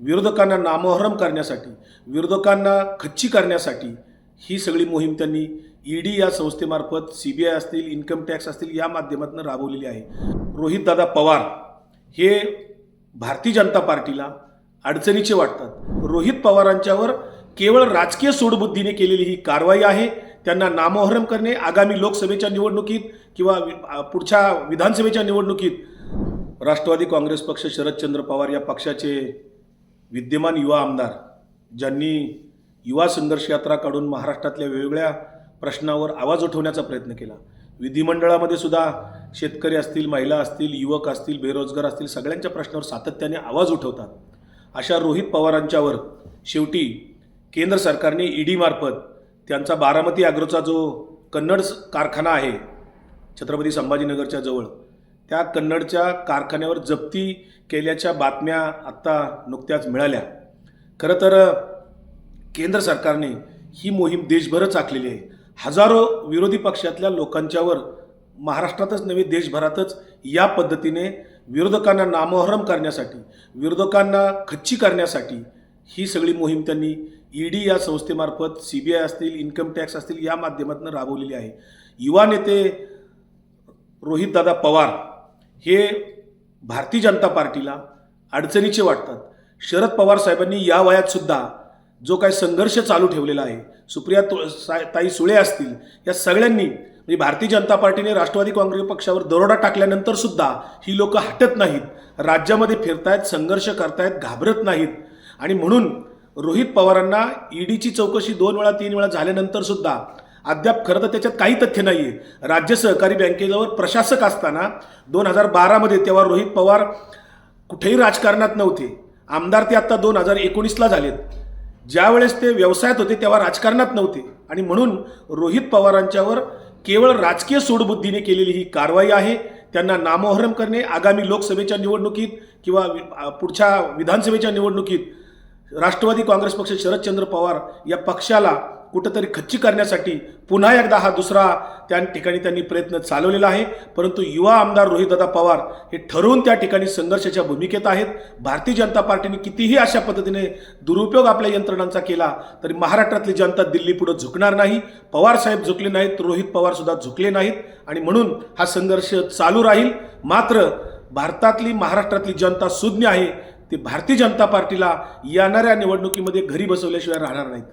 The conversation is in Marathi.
विरोधकांना नामोहरम करण्यासाठी विरोधकांना खच्ची करण्यासाठी ही सगळी मोहीम त्यांनी ईडी या संस्थेमार्फत सी बी आय असतील इन्कम टॅक्स असतील या माध्यमातून राबवलेली आहे. रोहितदादा पवार हे भारतीय जनता पार्टीला अडचणीचे वाटतात. रोहित पवारांच्यावर केवळ राजकीय सोडबुद्धीने केलेली ही कारवाई आहे. त्यांना नामोहरम करणे आगामी लोकसभेच्या निवडणुकीत किंवा वि- पुढच्या विधानसभेच्या निवडणुकीत राष्ट्रवादी काँग्रेस पक्ष शरदचंद्र पवार या पक्षाचे विद्यमान युवा आमदार ज्यांनी युवा संघर्ष यात्रा काढून महाराष्ट्रातल्या वेगवेगळ्या प्रश्नावर आवाज उठवण्याचा प्रयत्न केला. विधिमंडळामध्ये सुद्धा शेतकरी असतील महिला असतील युवक असतील बेरोजगार असतील सगळ्यांच्या प्रश्नावर सातत्याने आवाज उठवतात. अशा रोहित पवारांच्यावर शेवटी केंद्र सरकारने ईडीमार्फत त्यांचा बारामती अॅग्रोचा जो कन्नड कारखाना आहे छत्रपती संभाजीनगरच्या जवळ त्या कन्नडच्या कारखान्यावर जप्ती केल्याच्या बातम्या आत्ता नुकत्याच मिळाल्या. खरं तर केंद्र सरकारने ही मोहीम देशभरच आखलेली आहे. हजारो विरोधी पक्षातल्या लोकांच्यावर महाराष्ट्रातच नव्हे देशभरातच या पद्धतीने विरोधकांना नामोहरम करण्यासाठी विरोधकांना खच्ची करण्यासाठी ही सगळी मोहीम त्यांनी ईडी या संस्थेमार्फत सी बी आय असतील इन्कम टॅक्स असतील या माध्यमातून राबवलेली आहे. युवा नेते रोहितदादा पवार हे भारतीय जनता पार्टीला अडचणीचे वाटतात. शरद पवार साहेबांनी या वयात सुद्धा जो काही संघर्ष चालू ठेवलेला आहे सुप्रिया तु ताई सुळे असतील या सगळ्यांनी म्हणजे भारतीय जनता पार्टीने राष्ट्रवादी काँग्रेस पक्षावर दरोडा टाकल्यानंतर सुद्धा ही लोक हटत नाहीत. राज्यामध्ये फिरतायत संघर्ष करतायत घाबरत नाहीत. आणि म्हणून रोहित पवारांना ईडीची चौकशी दोन वेळा तीन वेळा झाल्यानंतर सुद्धा अद्याप खरं तर त्याच्यात काही तथ्य नाही आहे राज्य सहकारी बँकेजवळ प्रशासक असताना दोन हजार बारामध्ये तेव्हा रोहित पवार कुठेही राजकारणात नव्हते. आमदार ते आत्ता दोन हजार एकोणीसला झालेत. ज्यावेळेस ते व्यवसायात होते तेव्हा राजकारणात नव्हते. आणि म्हणून रोहित पवारांच्यावर केवळ राजकीय सोडबुद्धीने केलेली ही कारवाई आहे. त्यांना नामोहरम करणे आगामी लोकसभेच्या निवडणुकीत किंवा पुढच्या विधानसभेच्या निवडणुकीत राष्ट्रवादी काँग्रेस पक्ष शरदचंद्र पवार या पक्षाला कुठंतरी खच्ची करण्यासाठी पुन्हा एकदा हा दुसरा त्या ठिकाणी त्यांनी प्रयत्न चालवलेला आहे. परंतु युवा आमदार रोहितदादा पवार हे ठरवून त्या ठिकाणी संघर्षाच्या भूमिकेत आहेत. भारतीय जनता पार्टीने कितीही अशा पद्धतीने दुरुपयोग आपल्या यंत्रणांचा केला तरी महाराष्ट्रातली जनता दिल्ली पुढे झुकणार नाही. पवार साहेब झुकले नाहीत रोहित पवार सुद्धा झुकले नाहीत. आणि म्हणून हा संघर्ष चालू राहील. मात्र भारतातली महाराष्ट्रातली जनता सुज्ञ आहे. ते भारतीय जनता पार्टीला येणाऱ्या निवडणुकीमध्ये घरी बसवल्याशिवाय राहणार नाहीत.